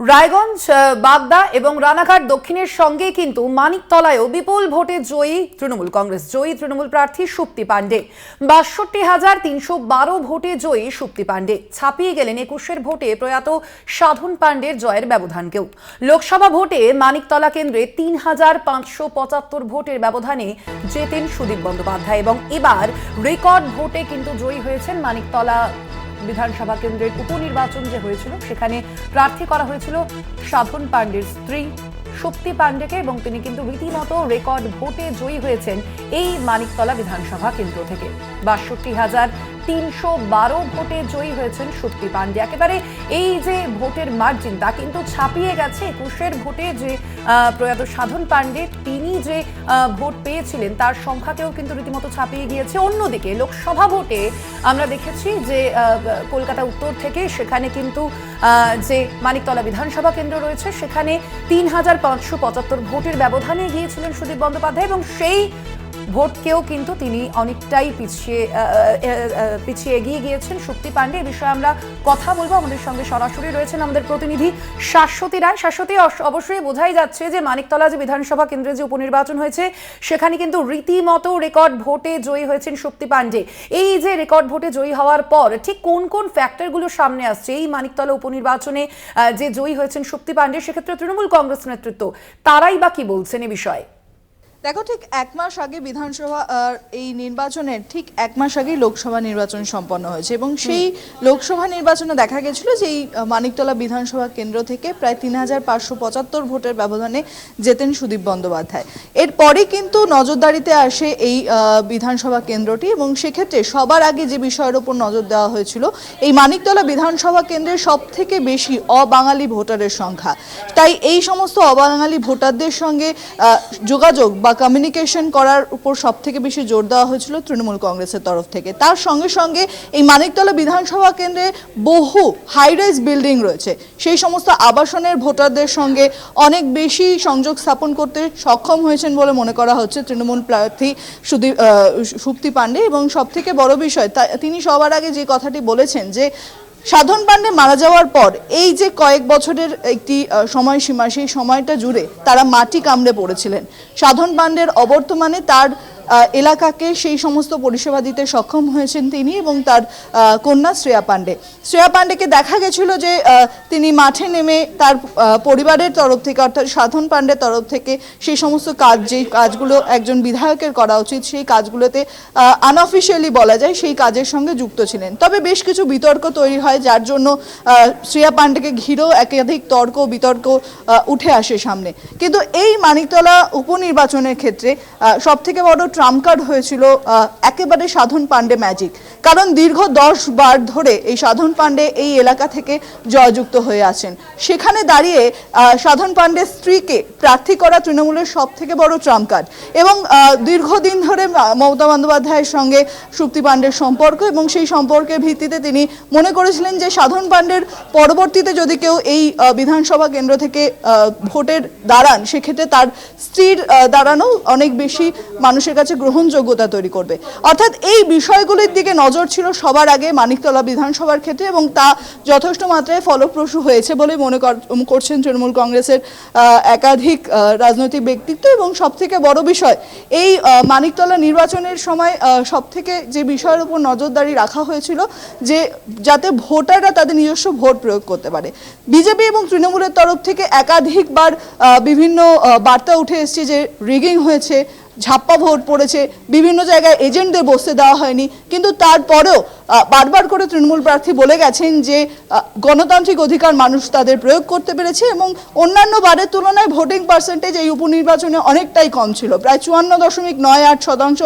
রায়গঞ্জ বাগদা এবং রানাঘাট দক্ষিণের সঙ্গে কিন্তু মানিকতলায়ও বিপুল ভোটে জয়ী তৃণমূল কংগ্রেস, জয়ী তৃণমূল প্রার্থী সুপ্তি পাণ্ডে। বাষট্টি হাজার তিনশো বারো ভোটে জয়ী সুপ্তি পাণ্ডে। ছাপিয়ে গেলেন একুশের ভোটে প্রয়াত সাধন পাণ্ডের জয়ের ব্যবধানকেও। লোকসভা ভোটে মানিকতলা কেন্দ্রে তিন হাজার পাঁচশো পঁচাত্তর ভোটের ব্যবধানে জেতেন সুদীপ বন্দ্যোপাধ্যায় এবং এবার রেকর্ড ভোটে কিন্তু জয়ী হয়েছেন মানিকতলা বিধানসভা কেন্দ্রের উপনির্বাচন যে হয়েছিল, সেখানে প্রার্থী করা হয়েছিল সাধন পাণ্ডের স্ত্রী শক্তি পাণ্ডেকে এবং তিনি কিন্তু রীতিমতো রেকর্ড ভোটে জয়ী হয়েছেন এই মানিকতলা বিধানসভা কেন্দ্র থেকে। বাষট্টি হাজার তিনশো বারো ভোটে জয়ী হয়েছেন শক্তি পাণ্ডে একেবারে এই যে ভোটের মার্জিন তা কিন্তু ছাপিয়ে গেছে একুশের ভোটে যে প্রয়াত সাধন পাণ্ডে তিনি যে ভোট পেয়েছিলেন, তার সংখ্যাকেও কিন্তু রীতিমতো ছাপিয়ে গিয়েছে। অন্যদিকে লোকসভা ভোটে আমরা দেখেছি যে কলকাতা উত্তর থেকে সেখানে কিন্তু যে মানিকতলা বিধানসভা কেন্দ্র রয়েছে, সেখানে তিন হাজার পাঁচশো পঁচাত্তর ভোটের ব্যবধানে গিয়েছিলেন সুদীপ বন্দ্যোপাধ্যায় এবং সেই ভোটকেও কিন্তু তিনি অনেকটাই পিছিয়ে পিছিয়ে এগিয়ে গিয়েছেন। শক্তি পাণ্ডে এ বিষয়ে আমরা কথা বলব। আমাদের সঙ্গে সরাসরি রয়েছেন আমাদের প্রতিনিধি শাশ্বতী রায়। শাশ্বতী অবশ্যই বোঝাই যাচ্ছে যে মানিকতলা যে বিধানসভা কেন্দ্রে যে উপনির্বাচন হয়েছে, সেখানে কিন্তু রীতিমতো রেকর্ড ভোটে জয়ী হয়েছেন শক্তি পাণ্ডে এই যে রেকর্ড ভোটে জয়ী হওয়ার পর, ঠিক কোন কোন ফ্যাক্টরগুলো সামনে আসছে? এই মানিকতলা উপনির্বাচনে যে জয়ী হয়েছেন শক্তি পাণ্ডে সেক্ষেত্রে তৃণমূল কংগ্রেস নেতৃত্ব, তারাই বা কি বলছেন এ বিষয়ে? দেখো ঠিক এক মাস আগে বিধানসভা এই নির্বাচনের ঠিক এক মাস আগেই লোকসভা নির্বাচন সম্পন্ন হয়েছে এবং সেই লোকসভা নির্বাচনে দেখা গেছিল যে এই মানিকতলা বিধানসভা কেন্দ্র থেকে প্রায় তিন হাজার পাঁচশো পঁচাত্তর ভোটের ব্যবধানে জেতেন সুদীপ বন্দ্যোপাধ্যায়। এরপরে কিন্তু নজরদারিতে আসে এই বিধানসভা কেন্দ্রটি এবং সেক্ষেত্রে সবার আগে যে বিষয়ের ওপর নজর দেওয়া হয়েছিল এই মানিকতলা বিধানসভা কেন্দ্রের সব থেকে বেশি অবাঙালি ভোটারের সংখ্যা। তাই এই সমস্ত অবাঙালি ভোটারদের সঙ্গে যোগাযোগ বা কমিউনিকেশন করার উপর সব থেকে বেশি জোর দেওয়া হয়েছিল তৃণমূল কংগ্রেসের তরফ থেকে। তার সঙ্গে সঙ্গে এই মানিকতলা বিধানসভা কেন্দ্রে বহু হাই রাইজ বিল্ডিং রয়েছে। সেই সমস্ত আবাসনের ভোটারদের সঙ্গে অনেক বেশি সংযোগ স্থাপন করতে সক্ষম হয়েছেন বলে মনে করা হচ্ছে তৃণমূল প্রার্থী সুদীপ সুপ্তি পাণ্ডে। এবং সব থেকে বড় বিষয় তিনি সবার আগে যে কথাটি বলেছেন যে সাধন পাণ্ডে মারা যাওয়ার পর এই যে কয়েক বছরের একটি সময়সীমা, সেই সময়টা জুড়ে তারা মাটি কামড়ে পড়েছিলেন। সাধন পাণ্ডের অবর্তমানে তার এলাকাকে সেই সমস্ত পরিষেবা দিতে সক্ষম হয়েছেন তিনি এবং তার কন্যা শ্রেয়া পাণ্ডে। শ্রেয়া পাণ্ডেকে দেখা গেছিল যে তিনি মাঠে নেমে তার পরিবারের তরফ থেকে অর্থাৎ সাধন পাণ্ডের তরফ থেকে সেই সমস্ত কাজ যেই কাজগুলো একজন বিধায়কের করা উচিত, সেই কাজগুলোতে আনঅফিসিয়ালি বলা যায়, সেই কাজের সঙ্গে যুক্ত ছিলেন। তবে বেশ কিছু বিতর্ক তৈরি হয়, যার জন্য শ্রেয়া পাণ্ডেকে ঘিরেও একাধিক তর্ক বিতর্ক উঠে আসে সামনে। কিন্তু এই মানিকতলা উপনির্বাচনের ক্ষেত্রে সব থেকে বড় ট্রাম্প কার্ড হয়েছিল একেবারে সাধন পাণ্ডে ম্যাজিক কারণ দীর্ঘ দশ বার ধরে এই সাধন পাণ্ডে এই এলাকা থেকে জয়যুক্ত হয়ে আছেন। সেখানে দাঁড়িয়ে সাধন পাণ্ডের স্ত্রীকে প্রার্থী করা তৃণমূলের সব থেকে বড় ট্রাম্প কার্ড এবং দীর্ঘদিন ধরে মমতা বন্দ্যোপাধ্যায়ের সঙ্গে সুপ্তি পাণ্ডের সম্পর্ক এবং সেই সম্পর্কের ভিত্তিতে তিনি মনে করেছিলেন যে সাধন পাণ্ডের পরবর্তীতে যদি কেউ এই বিধানসভা কেন্দ্র থেকে ভোটের দাঁড়ান, সেক্ষেত্রে তার স্ত্রীর দাঁড়ানো অনেক বেশি মানুষের কাছে গ্রহণযোগ্যতা তৈরি করবে। অর্থাৎ এই বিষয়গুলির দিকে নজর ছিল সবার আগে মানিকতলা বিধানসভার ক্ষেত্রে এবং তা যথেষ্ট মাত্রায় ফলপ্রসূ হয়েছে বলে মনে করছেন তৃণমূল কংগ্রেসের একাধিক রাজনৈতিক ব্যক্তিত্ব এবং সবথেকে বড় বিষয়, এই মানিকতলা নির্বাচনের সময় সব থেকে যে বিষয়ের উপর নজরদারি রাখা হয়েছিল যে যাতে ভোটাররা তাদের নিজস্ব ভোট প্রয়োগ করতে পারে। বিজেপি এবং তৃণমূলের তরফ থেকে একাধিকবার বিভিন্ন বার্তা উঠে এসেছে যে রিগিং হয়েছে ঝাপ্পা ভোট পড়েছে বিভিন্ন জায়গায় এজেন্টদের বসতে দেওয়া হয়নি কিন্তু তারপরেও বারবার করে তৃণমূল প্রার্থী বলে গেছেন যে গণতান্ত্রিক অধিকার মানুষ তাদের প্রয়োগ করতে পেরেছে এবং অন্যান্য বারের তুলনায় ভোটিং পার্সেন্টেজ এই উপনির্বাচনে অনেকটাই কম ছিল। প্রায় চুয়ান্ন দশমিক নয় আট শতাংশ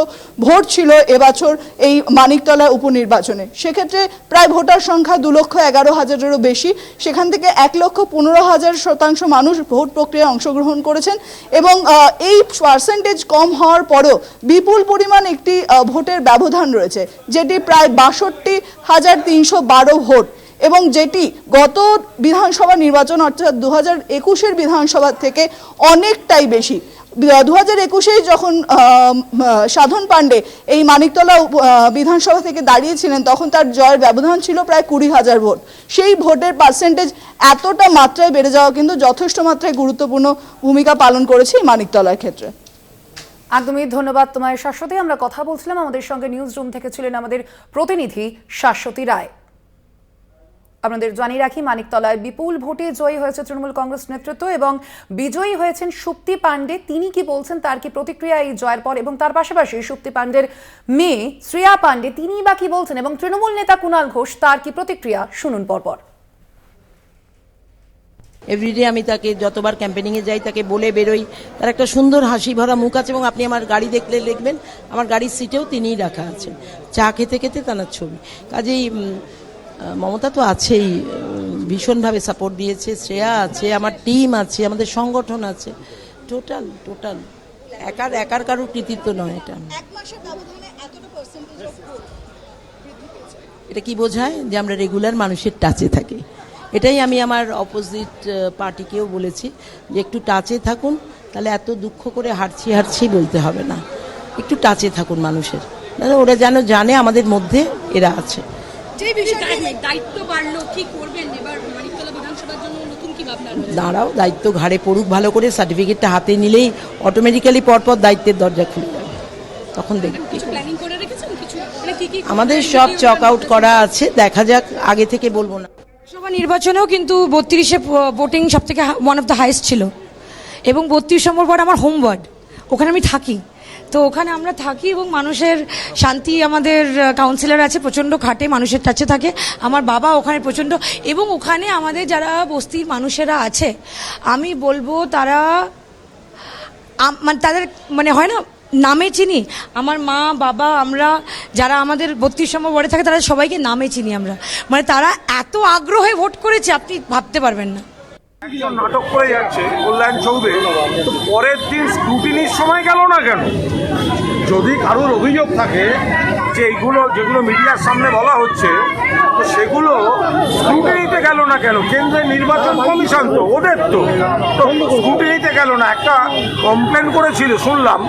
ভোট ছিল এবছর এই মানিকতলা উপনির্বাচনে। সেক্ষেত্রে প্রায় ভোটার সংখ্যা দু লক্ষ এগারো হাজারেরও বেশি। সেখান থেকে এক লক্ষ পনেরো হাজার শতাংশ মানুষ ভোট প্রক্রিয়ায় অংশগ্রহণ করেছেন এবং এই পার্সেন্টেজ কম হওয়ার পরেও বিপুল পরিমাণ একটি ভোটের ব্যবধান রয়েছে, যেটি প্রায় বাষট্টি হাজার তিনশো বারো ভোট এবং যেটি গত বিধানসভা নির্বাচন, অর্থাৎ দু হাজার একুশের বিধানসভা থেকে অনেকটাই বেশি। দু হাজার একুশে যখন সাধন পাণ্ডে এই মানিকতলা বিধানসভা থেকে দাঁড়িয়েছিলেন, তখন তার জয়ের ব্যবধান ছিল প্রায় কুড়ি হাজার ভোট। সেই ভোটের পার্সেন্টেজ এতটা মাত্রায় বেড়ে যাওয়া কিন্তু যথেষ্ট মাত্রায় গুরুত্বপূর্ণ ভূমিকা পালন করেছে এই মানিকতলার ক্ষেত্রে। একদমই ধন্যবাদ তোমায়, শাশ্বতী। আমরা কথা বলছিলাম, আমাদের সঙ্গে নিউজ রুম থেকে ছিলেন আমাদের প্রতিনিধি শাশ্বতী রায়। আপনাদের জানিয়ে রাখি, মানিকতলায় বিপুল ভোটে জয়ী হয়েছে তৃণমূল কংগ্রেস নেতৃত্ব এবং বিজয়ী হয়েছেন সুপ্তি পাণ্ডে। তিনি কি বলছেন, তার কি প্রতিক্রিয়া এই জয়ের পর? এবং তার পাশাপাশি সুপ্তি পাণ্ডের মেয়ে শ্রেয়া পাণ্ডে তিনি বা কি বলছেন? এবং তৃণমূল নেতা কুণাল ঘোষ, তার কি প্রতিক্রিয়া? শুনুন পরপর। এভরিডে আমি তাকে যতবার ক্যাম্পেনিংয়ে যাই তাকে বলে বেরোই। তার একটা সুন্দর হাসি ভরা মুখ আছে এবং আপনি আমার গাড়ি দেখলে দেখবেন আমার গাড়ির সিটেও তিনিই রাখা আছেন। চা খেতে খেতে তার ছবি। কাজেই মমতা তো আছেই ভীষণভাবে সাপোর্ট দিয়েছে। শ্রেয়া আছে আমার টিম আছে আমাদের সংগঠন আছে। টোটাল টোটাল একার একার কারোর কৃতিত্ব নয় এটা। এটা কি বোঝায়? যে আমরা রেগুলার মানুষের টাচে থাকি। এটাই আমি আমার অপোজিট পার্টিকেও বলেছি যে একটু টাচে থাকুন তাহলে এত দুঃখ করে হারছি হারছি বলতে হবে না। একটু টাচে থাকুন মানুষের। ওরা যেন জানে আমাদের মধ্যে এরা আছে। দায়িত্ব বাড়লো কি করবেন? এবার বিধানসভার জন্য নতুন কি ভাবনা দাঁড়াও দায়িত্ব ঘাড়ে পড়ুক ভালো করে সার্টিফিকেটটা হাতে নিলেই অটোমেটিক্যালি পরপর দায়িত্বের দরজা খুলে যাবে। তখন দেখব। মানে কি কি আমাদের সব চক আউট করা আছে। দেখা যাক আগে থেকে বলব না। লোকসভা নির্বাচনেও কিন্তু বত্রিশে ভোটিং সব থেকে ওয়ান অফ দ্য হাইস্ট ছিল। এবং বত্রিশ নম্বর পর আমার হোম ওয়ার্ড ওখানে আমি থাকি। তো ওখানে আমরা থাকি এবং মানুষের শান্তি, আমাদের কাউন্সিলর আছে, প্রচণ্ড খাটে মানুষের কাছে থাকে। আমার বাবা ওখানে প্রচণ্ড, এবং ওখানে আমাদের যারা বস্তির মানুষেরা আছে, আমি বলব তারা মানে তাদের মানে হয় না নামে চিনি? আমার মা, বাবা, আমরা, যারা আমাদের বত্রিশ নম্বর ওয়ার্ডে থাকে, তারা সবাইকে নামে চিনি আমরা। মানে তারা এত আগ্রহে ভোট করেছে, আপনি ভাবতে পারবেন না। নাটক করে যাচ্ছে, কল্যাণ চৌবে পরের দিন স্ক্রুটিনির সময় গেল না কেন? যদি কারোর অভিযোগ থাকে যে এইগুলো, যেগুলো মিডিয়ার সামনে বলা হচ্ছে, তো সেগুলো স্ক্রুটিনিতে গেল না কেন? কেন্দ্রের নির্বাচন কমিশন তো, ওদের তো। স্ক্রুটিনিতে গেল না। একটা কমপ্লেন করেছিল, শুনলাম।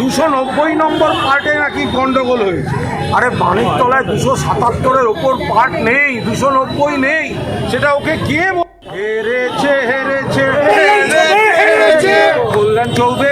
দুশো নব্বই নম্বর পার্টে নাকি গন্ডগোল হয়েছে। আরে মানিকতলায় দুশো সাতাত্তরের ওপর পার্ট নেই দুশো নব্বই নেই। সেটা ওকে কে হেরেছে হেরেছে হেরেছে কল্যাণ চৌবে